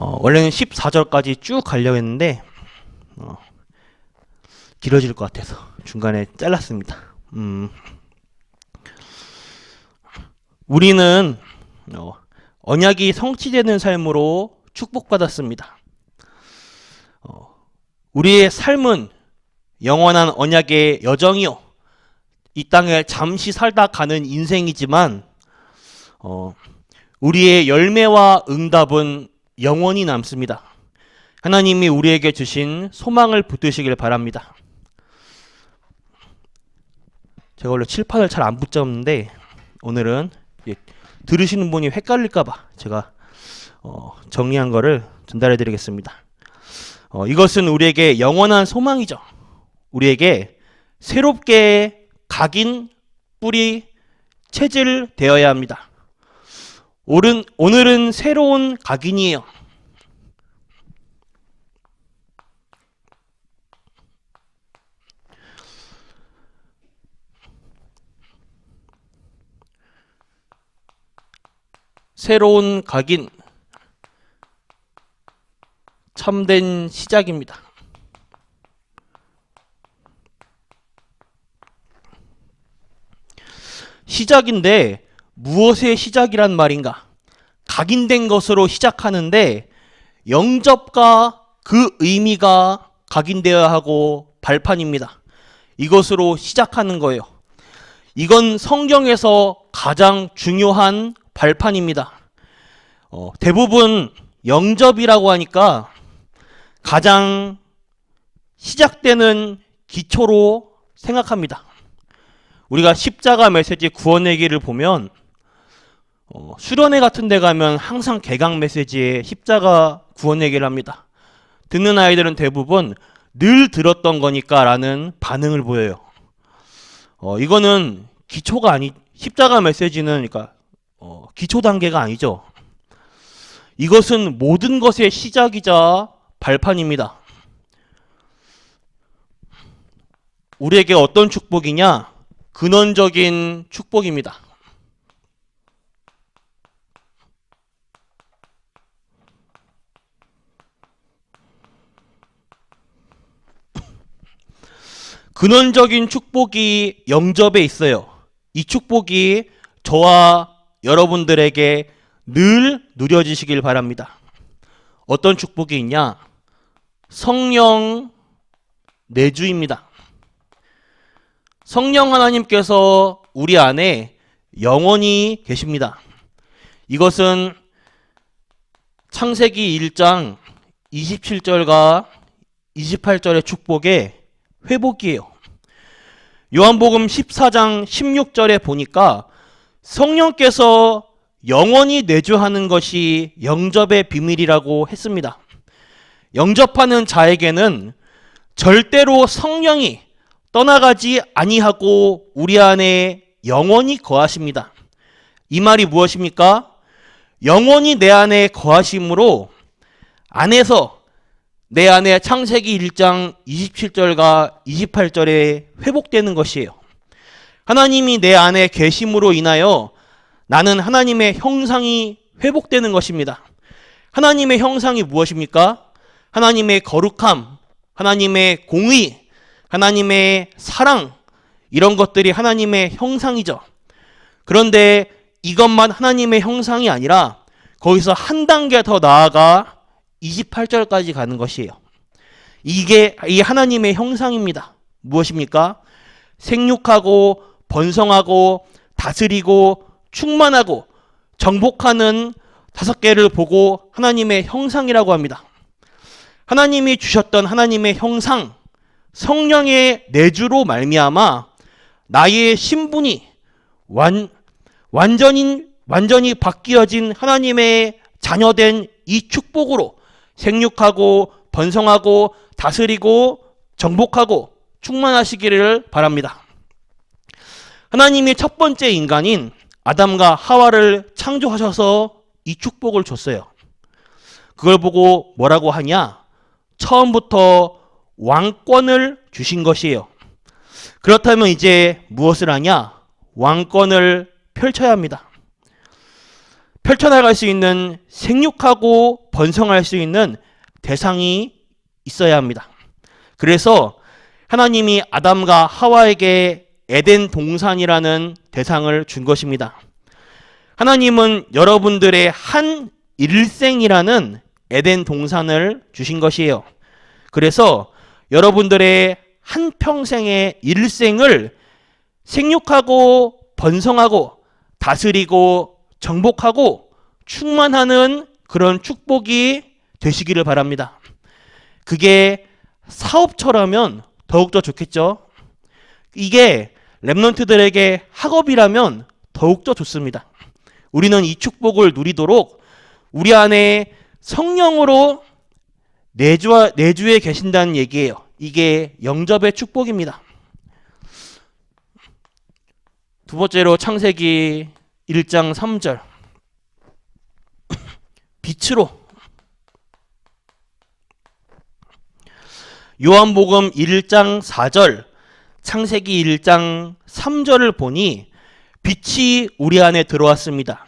어, 원래는 14절까지 쭉 가려고 했는데 어, 길어질 것 같아서 중간에 잘랐습니다. 음, 우리는 어, 언약이 성취되는 삶으로 축복받았습니다. 어, 우리의 삶은 영원한 언약의 여정이요. 이 땅에 잠시 살다 가는 인생이지만 어, 우리의 열매와 응답은 영원히 남습니다. 하나님이 우리에게 주신 소망을 붙드시길 바랍니다. 제가 원래 칠판을 잘 안 붙잡는데 오늘은 예, 들으시는 분이 헷갈릴까봐 제가 어, 정리한 거를 전달해 드리겠습니다. 어, 이것은 우리에게 영원한 소망이죠. 우리에게 새롭게 각인 뿌리 체질 되어야 합니다. 오른, 오늘은 새로운 각인이에요. 새로운 각인 참된 시작입니다. 시작인데 무엇의 시작이란 말인가? 각인된 것으로 시작하는데 영접과 그 의미가 각인되어야 하고 발판입니다. 이것으로 시작하는 거예요. 이건 성경에서 가장 중요한 발판입니다. 어, 대부분 영접이라고 하니까 가장 시작되는 기초로 생각합니다. 우리가 십자가 메시지 구원의 길을 보면 어, 수련회 같은 데 가면 항상 개강 메시지에 십자가 구원의 길을 합니다. 듣는 아이들은 대부분 늘 들었던 거니까 라는 반응을 보여요. 어, 이거는 기초가 아니, 십자가 메시지는 그러니까 어, 기초 단계가 아니죠. 이것은 모든 것의 시작이자 발판입니다. 우리에게 어떤 축복이냐? 근원적인 축복입니다. 근원적인 축복이 영접에 있어요. 이 축복이 저와 여러분들에게 늘 누려지시길 바랍니다. 어떤 축복이 있냐? 성령 내주입니다. 성령 하나님께서 우리 안에 영원히 계십니다. 이것은 창세기 1장 27절과 28절의 축복의 회복이에요. 요한복음 14장 16절에 보니까 성령께서 영원히 내주하는 것이 영접의 비밀이라고 했습니다. 영접하는 자에게는 절대로 성령이 떠나가지 아니하고 우리 안에 영원히 거하십니다. 이 말이 무엇입니까? 영원히 내 안에 거하심으로 안에서 내 안에 창세기 1장 27절과 28절에 회복되는 것이에요. 하나님이 내 안에 계심으로 인하여 나는 하나님의 형상이 회복되는 것입니다. 하나님의 형상이 무엇입니까? 하나님의 거룩함, 하나님의 공의, 하나님의 사랑, 이런 것들이 하나님의 형상이죠. 그런데 이것만 하나님의 형상이 아니라 거기서 한 단계 더 나아가 28절까지 가는 것이에요. 이게 이 하나님의 형상입니다. 무엇입니까? 생육하고 번성하고 다스리고 충만하고 정복하는 다섯 개를 보고 하나님의 형상이라고 합니다. 하나님이 주셨던 하나님의 형상, 성령의 내주로 말미암아 나의 신분이 완 완전히 완전히 바뀌어진 하나님의 자녀된 이 축복으로 생육하고 번성하고 다스리고 정복하고 충만하시기를 바랍니다. 하나님이 첫 번째 인간인 아담과 하와를 창조하셔서 이 축복을 줬어요. 그걸 보고 뭐라고 하냐? 처음부터 왕권을 주신 것이에요. 그렇다면 이제 무엇을 하냐? 왕권을 펼쳐야 합니다. 펼쳐나갈 수 있는 생육하고 번성할 수 있는 대상이 있어야 합니다. 그래서 하나님이 아담과 하와에게 에덴 동산이라는 대상을 준 것입니다. 하나님은 여러분들의 한 일생이라는 에덴 동산을 주신 것이에요. 그래서 여러분들의 한 평생의 일생을 생육하고 번성하고 다스리고 정복하고 충만하는 그런 축복이 되시기를 바랍니다. 그게 사업처라면 더욱더 좋겠죠. 이게 랩런트들에게 학업이라면 더욱더 좋습니다. 우리는 이 축복을 누리도록 우리 안에 성령으로 내주, 내주에 계신다는 얘기예요. 이게 영접의 축복입니다. 두 번째로 창세기 1장 3절. 빛으로 요한복음 1장 4절, 창세기 1장 3절을 보니 빛이 우리 안에 들어왔습니다.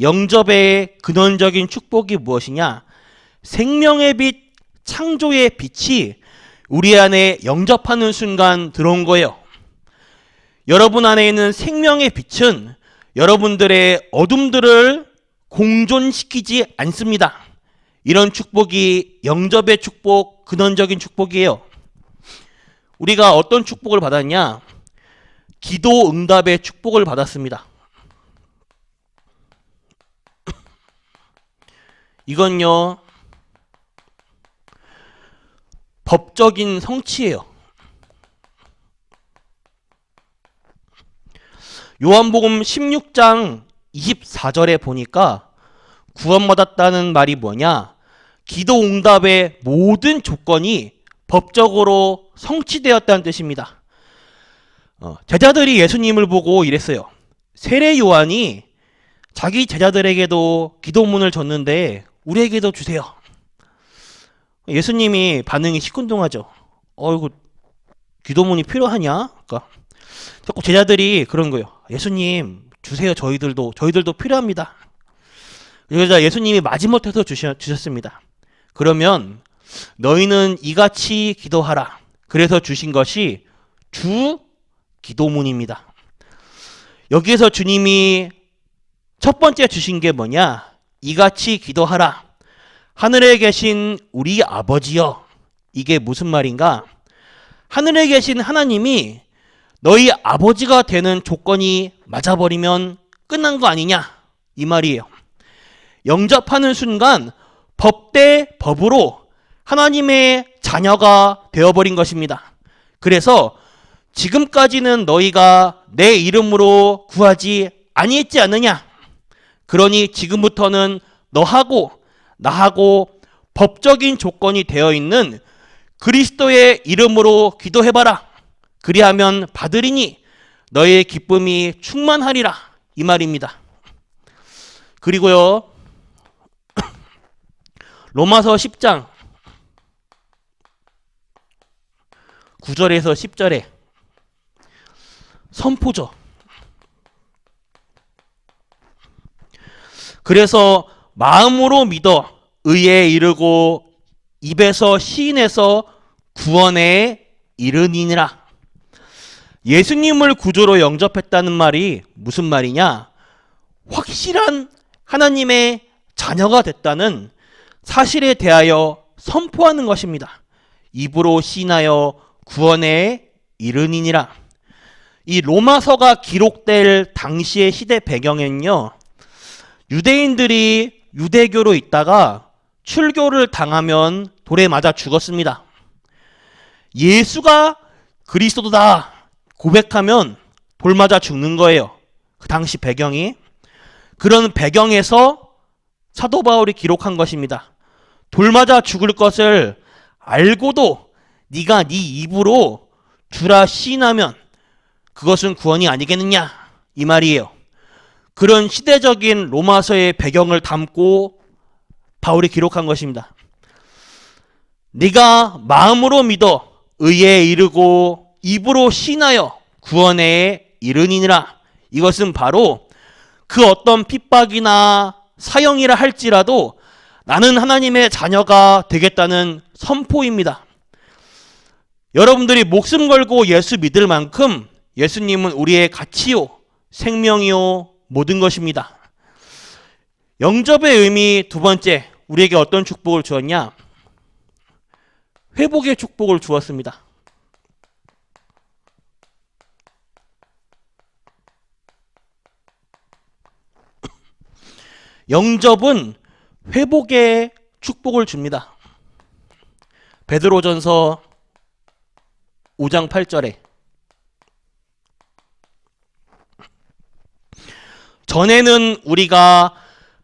영접의 근원적인 축복이 무엇이냐? 생명의 빛, 창조의 빛이 우리 안에 영접하는 순간 들어온 거예요. 여러분 안에 있는 생명의 빛은 여러분들의 어둠들을 공존시키지 않습니다. 이런 축복이 영접의 축복, 근원적인 축복이에요. 우리가 어떤 축복을 받았냐? 기도 응답의 축복을 받았습니다. 이건요, 법적인 성취예요. 요한복음 16장 24절에 보니까 구원받았다는 말이 뭐냐? 기도 응답의 모든 조건이 법적으로 성취되었다는 뜻입니다. 어, 제자들이 예수님을 보고 이랬어요. 세례 요한이 자기 제자들에게도 기도문을 줬는데 우리에게도 주세요. 예수님이 반응이 시큰둥하죠. 어이구 기도문이 필요하냐? 그러니까 자꾸 제자들이 그런 거예요. 예수님 주세요. 저희들도 저희들도 필요합니다. 그러자 예수님이 마지못해서 주셨, 주셨습니다. 그러면 너희는 이같이 기도하라. 그래서 주신 것이 주 기도문입니다. 여기에서 주님이 첫 번째 주신 게 뭐냐? 이같이 기도하라. 하늘에 계신 우리 아버지여. 이게 무슨 말인가? 하늘에 계신 하나님이 너희 아버지가 되는 조건이 맞아버리면 끝난 거 아니냐? 이 말이에요. 영접하는 순간 법대 법으로 하나님의 자녀가 되어버린 것입니다. 그래서 지금까지는 너희가 내 이름으로 구하지 아니했지 않느냐? 그러니 지금부터는 너하고 나하고 법적인 조건이 되어 있는 그리스도의 이름으로 기도해봐라. 그리하면 받으리니 너의 기쁨이 충만하리라. 이 말입니다. 그리고요, 로마서 10장 9절에서 10절에 선포죠. 그래서 마음으로 믿어 의에 이르고 입에서 시인해서 구원에 이르니라. 예수님을 구조로 영접했다는 말이 무슨 말이냐? 확실한 하나님의 자녀가 됐다는 사실에 대하여 선포하는 것입니다. 입으로 시인하여 구원에 이르니니라. 이 로마서가 기록될 당시의 시대 배경엔요. 유대인들이 유대교로 있다가 출교를 당하면 돌에 맞아 죽었습니다. 예수가 그리스도다 고백하면 돌 맞아 죽는 거예요. 그 당시 배경이 그런 배경에서 사도 바울이 기록한 것입니다. 돌 맞아 죽을 것을 알고도 네가 네 입으로 주라 시인하면 그것은 구원이 아니겠느냐 이 말이에요. 그런 시대적인 로마서의 배경을 담고 바울이 기록한 것입니다. 네가 마음으로 믿어 의에 이르고 입으로 신하여 구원에 이르니라. 이것은 바로 그 어떤 핍박이나 사형이라 할지라도 나는 하나님의 자녀가 되겠다는 선포입니다. 여러분들이 목숨 걸고 예수 믿을 만큼 예수님은 우리의 가치요, 생명이요, 모든 것입니다. 영접의 의미 두 번째, 우리에게 어떤 축복을 주었냐? 회복의 축복을 주었습니다. 영접은 회복의 축복을 줍니다. 베드로전서 5장 8절에 전에는 우리가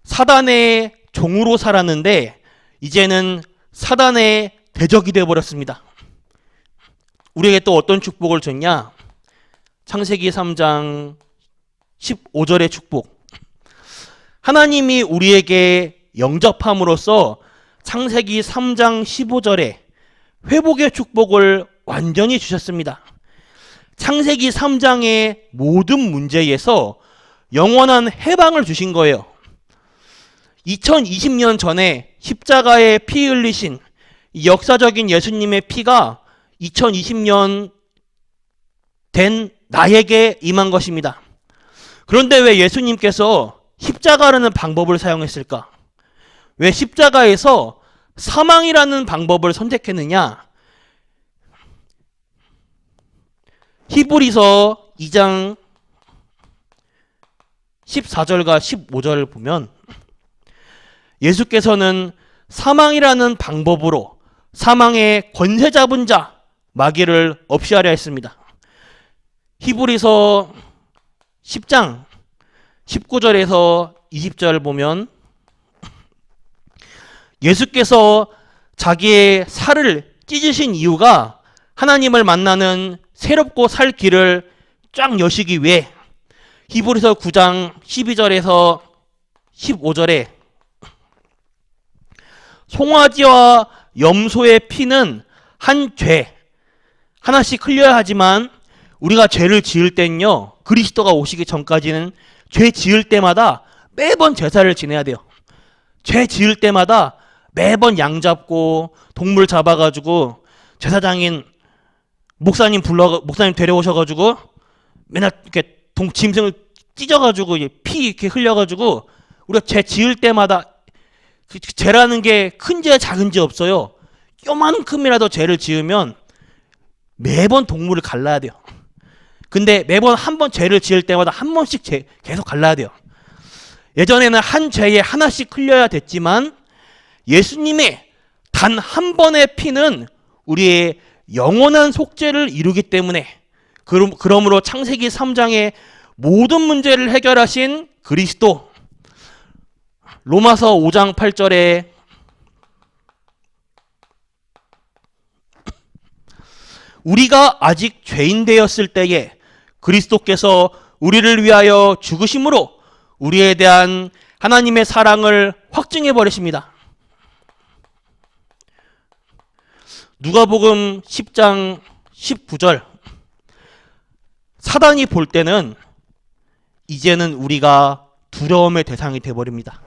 사단의 종으로 살았는데 이제는 사단의 대적이 되어 버렸습니다. 우리에게 또 어떤 축복을 줬냐? 창세기 3장 15절의 축복. 하나님이 우리에게 영접함으로써 창세기 3장 15절에 회복의 축복을 완전히 주셨습니다. 창세기 3장의 모든 문제에서 영원한 해방을 주신 거예요. 2020년 전에 십자가에 피 흘리신 이 역사적인 예수님의 피가 2020년 된 나에게 임한 것입니다. 그런데 왜 예수님께서 십자가라는 방법을 사용했을까? 왜 십자가에서 사망이라는 방법을 선택했느냐? 히브리서 2장 14절과 15절을 보면 예수께서는 사망이라는 방법으로 사망의 권세 잡은 자 마귀를 없이 하려 했습니다. 히브리서 10장 19절에서 20절 보면 예수께서 자기의 살을 찢으신 이유가 하나님을 만나는 새롭고 살 길을 쫙 여시기 위해 히브리서 9장 12절에서 15절에 송아지와 염소의 피는 한 죄 하나씩 흘려야 하지만 우리가 죄를 지을 땐요 그리스도가 오시기 전까지는 죄 지을 때마다 매번 제사를 지내야 돼요. 죄 지을 때마다 매번 양 잡고 동물 잡아가지고 제사장인 목사님 불러 목사님 데려오셔가지고 맨날 이렇게 동 짐승을 찢어가지고 피 이렇게 흘려가지고 우리가 죄 지을 때마다 그 죄라는 게 큰 죄 작은 죄 없어요. 요만큼이라도 죄를 지으면 매번 동물을 갈라야 돼요. 근데 매번 한 번 죄를 지을 때마다 한 번씩 죄, 계속 갈라야 돼요. 예전에는 한 죄에 하나씩 흘려야 됐지만 예수님의 단 한 번의 피는 우리의 영원한 속죄를 이루기 때문에 그럼, 그러므로 창세기 3장의 모든 문제를 해결하신 그리스도 로마서 5장 8절에 우리가 아직 죄인 되었을 때에 그리스도께서 우리를 위하여 죽으심으로 우리에 대한 하나님의 사랑을 확증해 버리십니다. 누가복음 10장 19절 사단이 볼 때는 이제는 우리가 두려움의 대상이 돼 버립니다.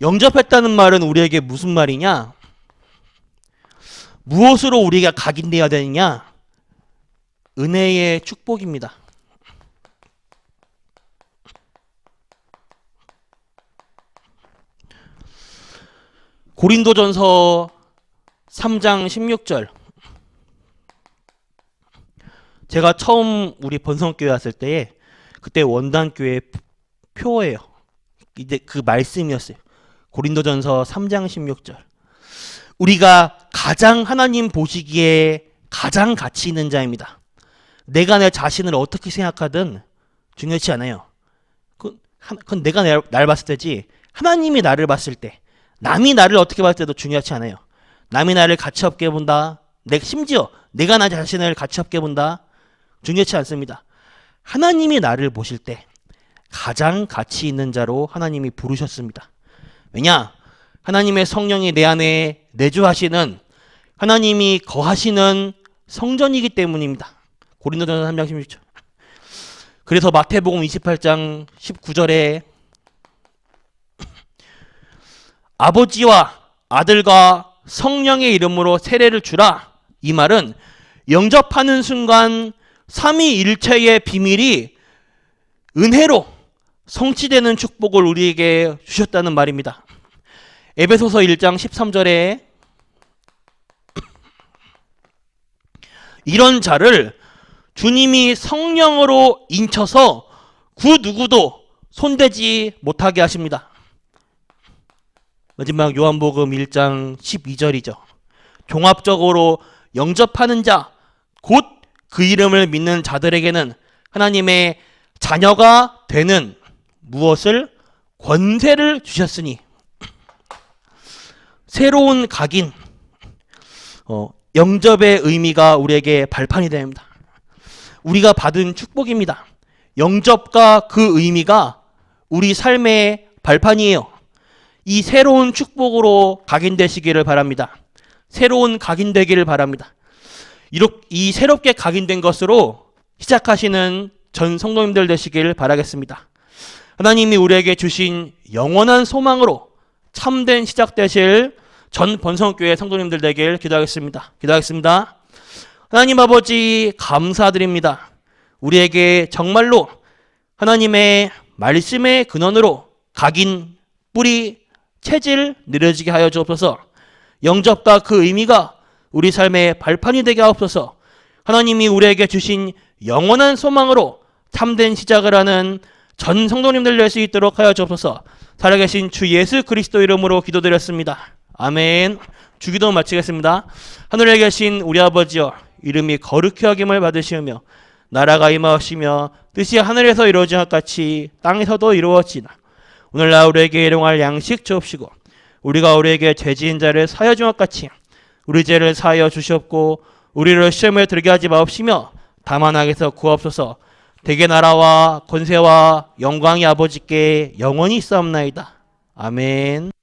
영접했다는 말은 우리에게 무슨 말이냐? 무엇으로 우리가 각인되어야 되느냐? 은혜의 축복입니다. 고린도전서 3장 16절. 제가 처음 우리 번성교회 왔을 때에 그때 원단교회 표예요. 이제 그 말씀이었어요. 고린도전서 3장 16절. 우리가 가장 하나님 보시기에 가장 가치 있는 자입니다. 내가 내 자신을 어떻게 생각하든 중요치 않아요. 그, 그건 내가 날, 날 봤을 때지 하나님이 나를 봤을 때 남이 나를 어떻게 봤을 때도 중요하지 않아요. 남이 나를 가치 없게 본다. 내 심지어 내가 나 자신을 가치 없게 본다. 중요치 않습니다. 하나님이 나를 보실 때 가장 가치 있는 자로 하나님이 부르셨습니다. 왜냐? 하나님의 성령이 내 안에 내주하시는 하나님이 거하시는 성전이기 때문입니다. 고린도전서 3장 16절. 그래서 마태복음 28장 19절에 아버지와 아들과 성령의 이름으로 세례를 주라. 이 말은 영접하는 순간 삼위일체의 비밀이 은혜로 성취되는 축복을 우리에게 주셨다는 말입니다. 에베소서 1장 13절에 이런 자를 주님이 성령으로 인쳐서 그 누구도 손대지 못하게 하십니다. 마지막 요한복음 1장 12절이죠. 종합적으로 영접하는 자, 곧 그 이름을 믿는 자들에게는 하나님의 자녀가 되는 무엇을 권세를 주셨으니 새로운 각인, 어, 영접의 의미가 우리에게 발판이 됩니다. 우리가 받은 축복입니다. 영접과 그 의미가 우리 삶의 발판이에요. 이 새로운 축복으로 각인되시기를 바랍니다. 새로운 각인되기를 바랍니다. 이렇게 이 새롭게 각인된 것으로 시작하시는 전 성도님들 되시길 바라겠습니다. 하나님이 우리에게 주신 영원한 소망으로 참된 시작 되실 전 번성교회 성도님들 되길 기도하겠습니다. 기도하겠습니다. 하나님 아버지 감사드립니다. 우리에게 정말로 하나님의 말씀의 근원으로 각인 뿌리 체질 느려지게 하여 주옵소서. 영접과 그 의미가 우리 삶의 발판이 되게 하옵소서. 하나님이 우리에게 주신 영원한 소망으로 참된 시작을 하는 전 성도님들 될 수 있도록 하여 주옵소서. 살아계신 주 예수 그리스도 이름으로 기도드렸습니다. 아멘. 주기도 마치겠습니다. 하늘에 계신 우리 아버지여 이름이 거룩히 여김을 받으시며 나라가 임하시며 뜻이 하늘에서 이루어진 것 같이 땅에서도 이루어지나 오늘날 우리에게 일용할 양식 주옵시고 우리가 우리에게 죄지은 자를 사여 준것 같이 우리 죄를 사하여 주시옵고 우리를 시험에 들게 하지 마옵시며 다만 악에서 구하옵소서 대개 나라와 권세와 영광이 아버지께 영원히 있사옵나이다. 아멘